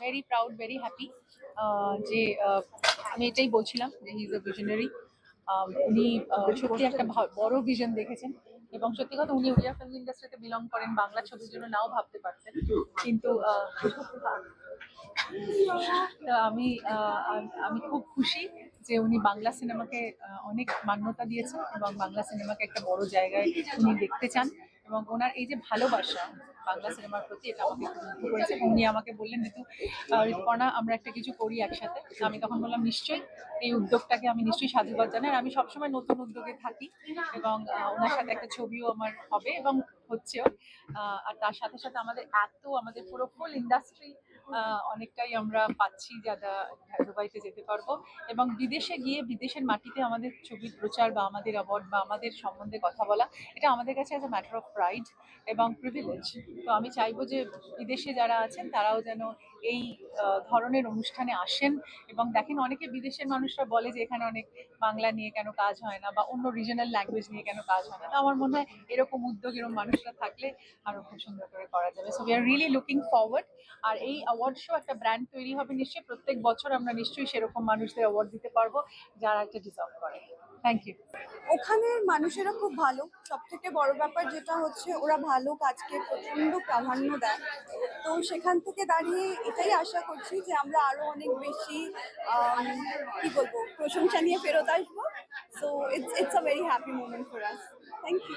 Very proud very happy যে আমি এটাই বলছিলাম যে হি ইজ এ ভিশনারি উনি সত্যি একটা বড় ভিশন দেখেছেন এবং সত্যি কথা উনি উড়িয়া ফিল্ম ইন্ডাস্ট্রিতে বিলং করেন বাংলা ছবির জন্য, নাও ভাবতে পারতেন। কিন্তু আমি আমি খুব খুশি যে উনি বাংলা সিনেমাকে অনেক মান্যতা দিয়েছেন এবং বাংলা সিনেমাকে একটা বড় জায়গায় উনি দেখতে চান এবং ওনার এই যে ভালোবাসা বাংলা সিনেমার প্রতি এটা আমাকে করেছে উনি আমাকে বললেন আহ, ঋতুপর্ণা আমরা একটা কিছু করি একসাথে। আমি তখন বললাম নিশ্চয়ই এই উদ্যোগটাকে আমি নিশ্চয়ই সাধুবাদ জানাই। আর আমি সবসময় নতুন উদ্যোগে থাকি এবং ওনার সাথে একটা ছবিও আমার হবে এবং হচ্ছেও। আর তার সাথে সাথে আমাদের এত আমাদের পুরো ফুল ইন্ডাস্ট্রি অনেকটাই আমরা পাচ্ছি যারা দুবাইতে যেতে পারব। এবং বিদেশে গিয়ে বিদেশের মাটিতে আমাদের ছবির প্রচার বা আমাদের অ্যাওয়ার্ড বা আমাদের সম্বন্ধে কথা বলা, এটা আমাদের কাছে as a matter of pride এবং প্রিভিলেজ তো আমি চাইব যে বিদেশে যারা আছেন, তারাও যেন এই ধরনের অনুষ্ঠানে আসেন এবং দেখেন অনেকে বিদেশের মানুষরা বলে যে এখানে অনেক বাংলা নিয়ে কেন কাজ হয় না বা অন্য রিজনাল ল্যাঙ্গুয়েজ নিয়ে কেন কাজ হয় না। তো আমার মনে হয় এরকম উদ্যোগ এরকম মানুষরা থাকলে আরও খুব সুন্দর করে করা যাবে। So we are really looking forward আর এই অ্যাওয়ার্ড শো একটা ব্র্যান্ড তৈরি হবে নিশ্চয়ই। প্রত্যেক বছর আমরা নিশ্চয়ই সেরকম মানুষদের অ্যাওয়ার্ড দিতে পারব যারা একটা ডিজার্ভ করে। থ্যাংক ইউ ওখানের মানুষেরা খুব ভালো। সব থেকে বড় ব্যাপার যেটা হচ্ছে, ওরা ভালো কাজকে প্রচণ্ড প্রাধান্য দেয়। তো সেখান থেকে দাঁড়িয়ে এটাই আশা করছি যে আমরা আরও অনেক বেশি কি বলব, প্রশংসা নিয়ে ফেরত আসব। So it's it's a very happy moment for us thank you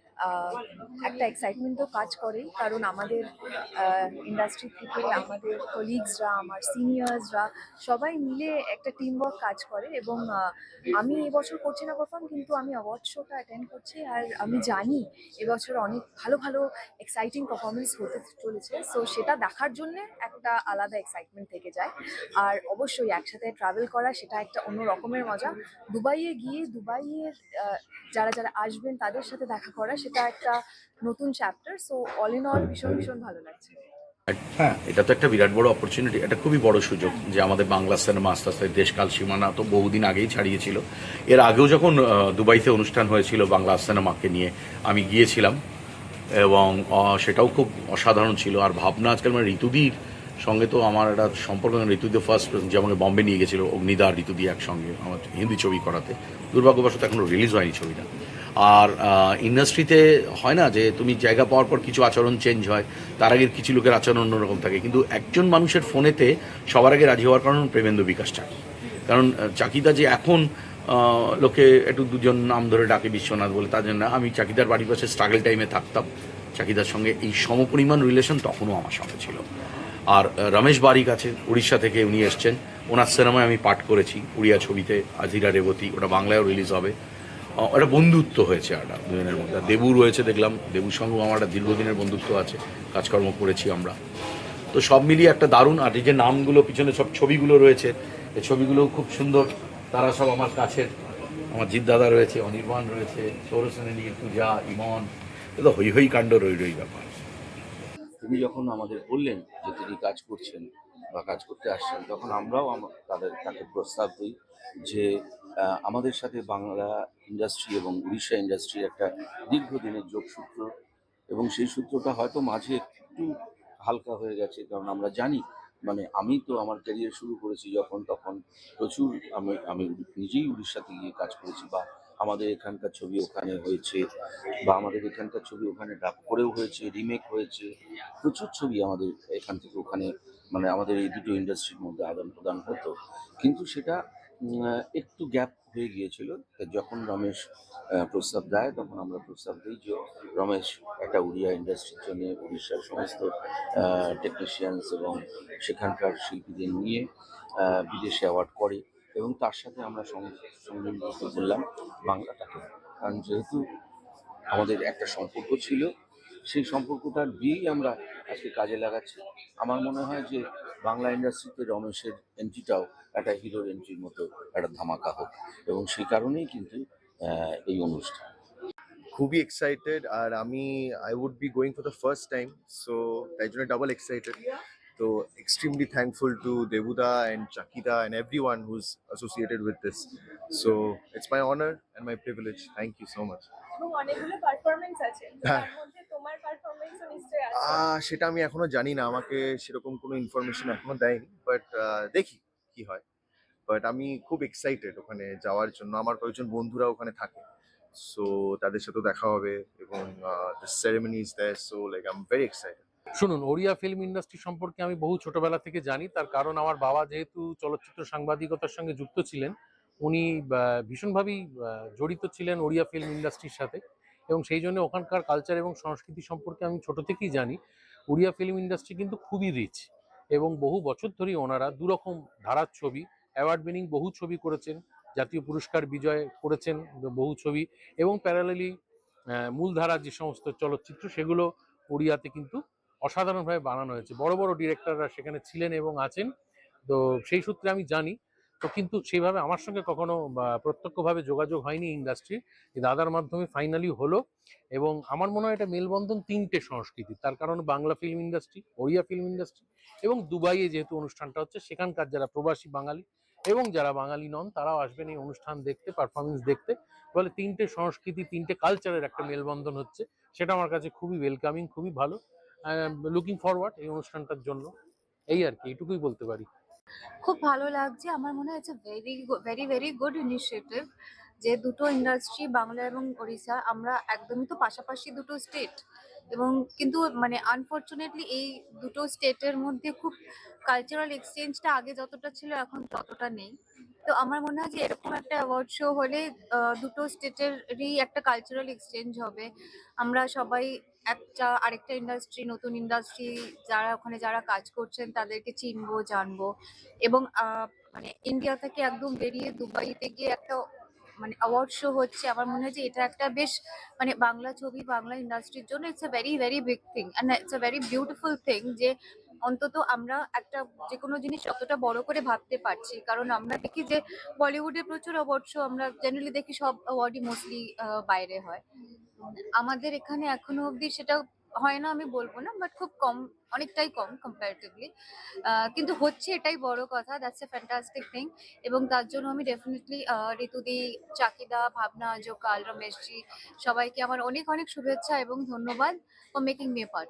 একটা এক্সাইটমেন্ট তো কাজ করেই। কারণ আমাদের ইন্ডাস্ট্রি থেকে আমাদের কলিগসরা আমার সিনিয়র্সরা সবাই মিলে একটা টিম ওয়ার্ক কাজ করে এবং আমি এবছর করছি না পারফর্ম কিন্তু আমি অ্যাওয়ার্ড শোটা অ্যাটেন্ড করছি আর আমি জানি এবছর অনেক ভালো ভালো এক্সাইটিং পারফরমেন্স হতে চলেছে। সো সেটা দেখার জন্য একটা আলাদা এক্সাইটমেন্ট থেকে যায়। আর অবশ্যই একসাথে ট্রাভেল করা, সেটা একটা অন্য রকমের মজা। দুবাইয়ে গিয়ে, দুবাইয়ের যারা যারা আসবেন, তাদের সাথে দেখা করা একটা নতুন chapter so all in all ভীষণ ভীষণ ভালো লাগছে। হ্যাঁ এটা তো একটা বিরাট বড় অপরচুনিটি এটা খুবই বড় সুযোগ যে আমাদের বাংলা সিনেমা আস্তে আস্তে দেশকাল সীমানা তো বহুদিন আগেই ছাড়িয়েছিল। এর আগেও যখন দুবাইতে অনুষ্ঠান হয়েছিল বাংলা সিনেমাকে নিয়ে, আমি গিয়েছিলাম এবং সেটাও খুব অসাধারণ ছিল। আর ভাবনা আজকাল মানে ঋতুদির সঙ্গে তো আমার একটা সম্পর্ক ঋতুদি ফার্স্ট যে আমাকে বম্বে নিয়ে গেছিল অগ্নিদা ঋতুদি একসঙ্গে, আমার হিন্দি ছবি করাতে। দুর্ভাগ্যবশত এখনও রিলিজ হয়নি ছবিটা। আর ইন্ডাস্ট্রিতে হয় না যে তুমি জায়গা পাওয়ার পর কিছু আচরণ চেঞ্জ হয়, তার আগে কিছু লোকের আচরণ অন্যরকম থাকে। কিন্তু একজন মানুষের ফোনেতে সবার আগে রাজি হওয়ার কারণ প্রেমেন্দ্র বিকাশ চাকি কারণ চাকিদা যে এখন লোকে একটু দুজন নাম ধরে ডাকে বিশ্বনাথ বলে, তার জন্য আমি চাকিদার বাড়ির পাশে স্ট্রাগল টাইমে থাকতাম। চাকিদার সঙ্গে এই সমপরিমাণ রিলেশন তখনও আমার সঙ্গে ছিল। আর রমেশ বারিক আছে, উড়িষ্যা থেকে উনি এসছেন। ওনার সিনেমায় আমি পাঠ করেছি, উড়িয়া ছবিতে, আজিরা রেবতী, ওটা বাংলায়ও রিলিজ হবে। একটা বন্ধুত্ব হয়েছে একটা দুজনের মধ্যে। দেবু রয়েছে, দেখলাম দেবুর সঙ্গেও আমার একটা দীর্ঘদিনের বন্ধুত্ব আছে, কাজকর্ম করেছি আমরা। তো সব মিলিয়ে একটা দারুণ আর এই যে নামগুলো, পিছনে সব ছবিগুলো রয়েছে, এই ছবিগুলোও খুব সুন্দর। তারা সব আমার কাছের, আমার জিৎ দাদা রয়েছে, অনির্বাণ রয়েছে সৌরসেনী পূজা, ইমন, এ তো হই হই কাণ্ড, রই রই ব্যাপার। তিনি যখন আমাদের বললেন যে তিনি কাজ করছেন বা কাজ করতে আসছেন, তখন আমরাও আম- তাদের, তাকে প্রস্তাব দিই যে আমাদের সাথে বাংলা ইন্ডাস্ট্রি এবং উড়িষ্যা ইন্ডাস্ট্রির একটা দীর্ঘদিনের যোগসূত্র এবং সেই সূত্রটা হয়তো মাঝে একটু হালকা হয়ে গেছে, কারণ আমরা জানি মানে আমি তো আমার ক্যারিয়ার শুরু করেছি যখন, তখন প্রচুর আমি আমি নিজেই উড়িষ্যাতে গিয়ে কাজ করেছি বা আমাদের এখানকার ছবি ওখানে হয়েছে বা আমাদের এখানকার ছবি ওখানে ডাব করেও হয়েছে রিমেক হয়েছে, প্রচুর ছবি আমাদের এখান থেকে ওখানে মানে আমাদের এই দুটো ইন্ডাস্ট্রির মধ্যে আদান প্রদান হতো। কিন্তু সেটা একটু গ্যাপ হয়ে গিয়েছিল। যখন রমেশ প্রস্তাব দেয়, তখন আমরা প্রস্তাব দিই যে, রমেশ একটা উড়িয়া ইন্ডাস্ট্রির জন্য উড়িষ্যার সমস্ত টেকনিশিয়ানস এবং সেখানকার শিল্পীদের নিয়ে বিদেশে অ্যাওয়ার্ড করে এবং তার সাথে আমরা সং- সংযোজিত করলাম বাংলাটাকে। কারণ যেহেতু আমাদের একটা সম্পর্ক ছিল সেই সম্পর্কটার দিয়েই আমরা আজকে কাজে লাগাচ্ছি। আমার মনে হয় যে বাংলা ইন্ডাস্ট্রিতে রমেশের এন্ট্রিটাও একটা হিরোর এন্ট্রির মতো একটা ধামাকা হোক এবং সেই কারণেই কিন্তু আহ, এই অনুষ্ঠান। খুবই এক্সাইটেড আর আমি I would be going for the first time so তাই জন্য ডাবল এক্সাইটেড তো এক্সট্রিমলি থ্যাঙ্কফুল টু দেবুদা and চাকিদা and every one who's associated with this so it's my honour and my privilege thank you so much অনেকগুলো performance আছে তো হ্যাঁ। তার মধ্যে তোমার পারফরমেন্সও নিশ্চয়ই আছে আহ, সেটা আমি এখনও জানি না। আমাকে সেরকম কোনো ইনফরমেশন এখনও দেয়নি বাট দেখি কি হয়। বাট আমি খুব এক্সাইটেড ওখানে যাওয়ার জন্য। আমার কয়েকজন বন্ধুরা ওখানে থাকে। সো তাদের সাথে দেখা হবে এবং ceremony is there so like I am very excited শুনুন, ওড়িয়া ফিল্ম ইন্ডাস্ট্রি সম্পর্কে আমি বহু ছোটবেলা থেকে জানি। তার কারণ আমার বাবা যেহেতু চলচ্চিত্র সাংবাদিকতার সঙ্গে যুক্ত ছিলেন, উনি ভীষণভাবেই জড়িত ছিলেন ওড়িয়া ফিল্ম ইন্ডাস্ট্রির সাথে। এবং সেই জন্য ওখানকার কালচার এবং সংস্কৃতি সম্পর্কে আমি ছোট থেকেই জানি, উড়িয়া ফিল্ম ইন্ডাস্ট্রি কিন্তু খুবই রিচ এবং বহু বছর ধরেই ওনারা দুরকম ধারার ছবি অ্যাওয়ার্ড উইনিং বহু ছবি করেছেন, জাতীয় পুরস্কার বিজয় করেছেন বহু ছবি এবং প্যারালালি মূলধারার যে সমস্ত চলচ্চিত্র সেগুলো উড়িয়াতে কিন্তু অসাধারণভাবে বানানো হয়েছে। বড় বড় ডিরেক্টররা সেখানে ছিলেন এবং আছেন। তো সেই সূত্রে আমি জানি তো কিন্তু সেইভাবে আমার সঙ্গে কখনো প্রত্যক্ষভাবে যোগাযোগ হয়নি ইন্ডাস্ট্রি দাদার মাধ্যমে ফাইনালি হলো এবং আমার মনে হয় এটা মেলবন্ধন তিনটে সংস্কৃতি। তার কারণ Bangla film industry Odia film industry এবং দুবাইয়ে যেহেতু অনুষ্ঠানটা হচ্ছে, সেখানকার যারা প্রবাসী বাঙালি এবং যারা বাঙালি নন, তারাও আসবেন এই অনুষ্ঠান দেখতে পারফরমেন্স দেখতে। ফলে তিনটে সংস্কৃতি, তিনটে কালচারের একটা মেলবন্ধন হচ্ছে, সেটা আমার কাছে খুবই ওয়েলকামিং খুবই ভালো। লুকিং ফরওয়ার্ড এই অনুষ্ঠানটার জন্য। এই আর কি, এইটুকুই বলতে পারি। খুব ভালো লাগছে। আমার মনে it's very very very good initiative যে দুটো ইন্ডাস্ট্রি বাংলা এবং ওড়িশা, আমরা একদমই তো পাশাপাশি দুটো স্টেট এবং কিন্তু মানে আনফর্চুনেটলি এই দুটো স্টেটের মধ্যে খুব কালচারাল এক্সচেঞ্জটা আগে যতটা ছিল, এখন ততটা নেই। তো আমার মনে হয় যে এরকম একটা অ্যাওয়ার্ড শো হলে দুটো স্টেটেরই একটা কালচারাল এক্সচেঞ্জ হবে। আমরা সবাই একটা, আরেকটা ইন্ডাস্ট্রি নতুন ইন্ডাস্ট্রি যারা ওখানে যারা কাজ করছেন, তাদেরকে চিনবো, জানব। এবং মানে ইন্ডিয়া থেকে একদম বেরিয়ে দুবাইতে গিয়ে একটা মানে অ্যাওয়ার্ড শো হচ্ছে। আমার মনে হয় যে এটা একটা বেশ মানে বাংলা ছবি, বাংলা ইন্ডাস্ট্রির জন্য it's a very very big thing and it's a very beautiful thing যে অন্তত আমরা একটা যে কোনো জিনিস অতটা বড় করে ভাবতে পারছি। কারণ আমরা দেখি যে বলিউডে প্রচুর শো আমরা জেনারেলি দেখি সব অ্যাওয়ার্ডই মোস্টলি বাইরে হয়। আমাদের এখানে এখনও অবধি সেটা হয় না আমি বলব না বাট খুব কম, অনেকটাই কম কম্পারেটিভলি কিন্তু হচ্ছে এটাই বড় কথা দ্যাটস এ ফ্যান্টাস্টিক থিং এবং তার জন্য আমি ডেফিনেটলি ঋতুদি, চাকিদা, ভাবনা জোকাল রমেশজি, সবাইকে আমার অনেক অনেক শুভেচ্ছা এবং ধন্যবাদ ফর মেকিং মি পার্ট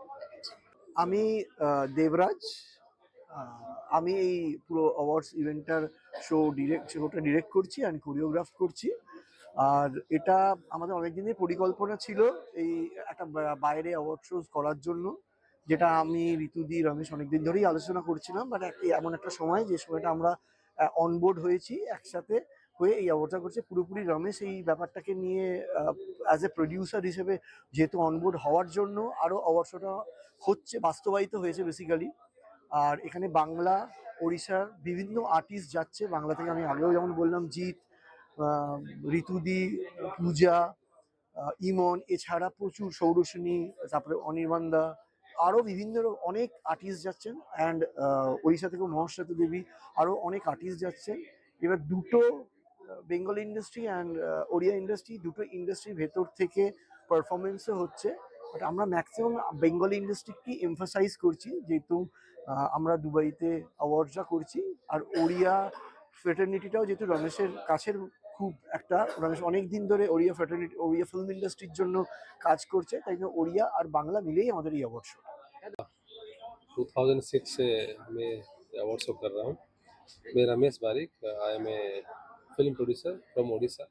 আমি দেবরাজ আমি এই পুরো অ্যাওয়ার্ডস ইভেন্টটার শো ডিরেক্ট শোটা ডিরেক্ট করছি অ্যান্ড কোরিওগ্রাফ করছি। আর এটা আমাদের অনেকদিনের পরিকল্পনা ছিল এই একটা বাইরে অ্যাওয়ার্ড শোজ করার জন্য, যেটা আমি ঋতুদি রমেশ অনেকদিন ধরেই আলোচনা করছিলাম বাট এমন একটা সময়, যে সময়টা আমরা অনবোর্ড হয়েছি একসাথে। হয়ে এই অ্যাওয়ার্ডটা করছে। পুরোপুরি রমেশ এই ব্যাপারটাকে নিয়ে অ্যাজ এ প্রডিউসার হিসেবে যেহেতু অনবোর্ড হওয়ার জন্য আরও অ্যাওয়ার্ড হচ্ছে, বাস্তবায়িত হয়েছে বেসিক্যালি আর এখানে বাংলা, ওড়িশার বিভিন্ন আর্টিস্ট যাচ্ছে। বাংলা থেকে আমি আগেও যেমন বললাম, জিৎ ঋতুদি, পূজা ইমন, এছাড়া প্রচুর সৌরসেনী তারপরে অনির্বাণদা আরও বিভিন্ন অনেক আর্টিস্ট যাচ্ছেন। অ্যান্ড ওড়িশা থেকেও মহাশ্বেতা দেবী আরও অনেক আর্টিস্ট যাচ্ছেন। এবার দুটো Bengal industry and Odia industry দুটো ইন্ডাস্ট্রির ভেতর থেকে পারফরমেন্সও হচ্ছে বাট আমরা ম্যাক্সিমাম বেঙ্গলি ইন্ডাস্ট্রিকে এমফাসাইজ করছি যেহেতু আহ, আমরা দুবাইতে অ্যাওয়ার্ডসটা করছি আর ওড়িয়া ফ্রেটার্নিটিটাও যেহেতু রমেশের কাছের খুব একটা রমেশ অনেক দিন ধরে ওড়িয়া ফ্রেটার্নিটি ওড়িয়া ফিল্ম ইন্ডাস্ট্রির জন্য কাজ করছে তাই জন্য ওড়িয়া আর বাংলা মিলেই আমাদের এই অ্যাওয়ার্ড শো 2006 से मैं अवार्ड शो कर रहा हूँ मैं रमेश बारिक I M A film producer from Orissa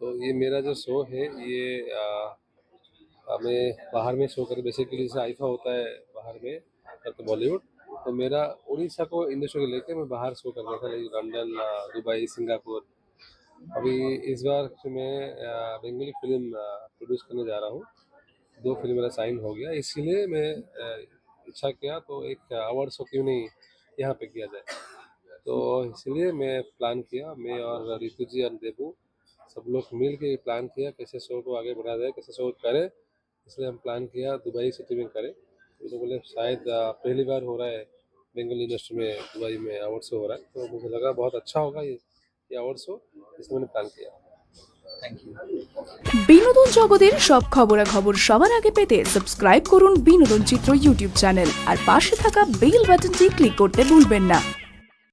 तो ये मेरा जो शो है ये आ, आ, मैं बाहर में शो कर बेसिकली जैसे आईफा होता है बाहर में करते बॉलीवुड तो मेरा उड़ीसा को इंडस्ट्री को लेकर मैं बाहर शो कर रहा था आ, दुबई सिंगापुर अभी इस बार मैं बंगाली फ़िल्म प्रोड्यूस करने जा रहा हूँ। दो फ़िल्म मेरा साइन हो गया इसीलिए मैं इच्छा किया तो एक अवार्ड शो क्यों नहीं यहाँ पे किया जाए। तो इसलिए मैं प्लान किया मैं और रितु जी और देबू सब लोग मिल के प्लान किया कैसे शो को आगे बढ़ाया जाए कैसे शो करें इसलिए हम प्लान किया दुबई सिटी में करें तो लोग बोले शायद आ, पहली बार हो रहा है बंगाल इंडस्ट्री में दुबई में अवार्ड शो हो रहा है तो मुझे लगा बहुत अच्छा होगा ये ये अवार्ड शो इसलिए मैंने प्लान किया থ্যাংক ইউ বিনোদন জগতের সব খবরাখবর সবার আগে পেতে সাবস্ক্রাইব করুন বিনোদন চিত্র ইউটিউব চ্যানেল আর পাশে থাকা বেল বাটনটি ক্লিক করতে ভুলবেন না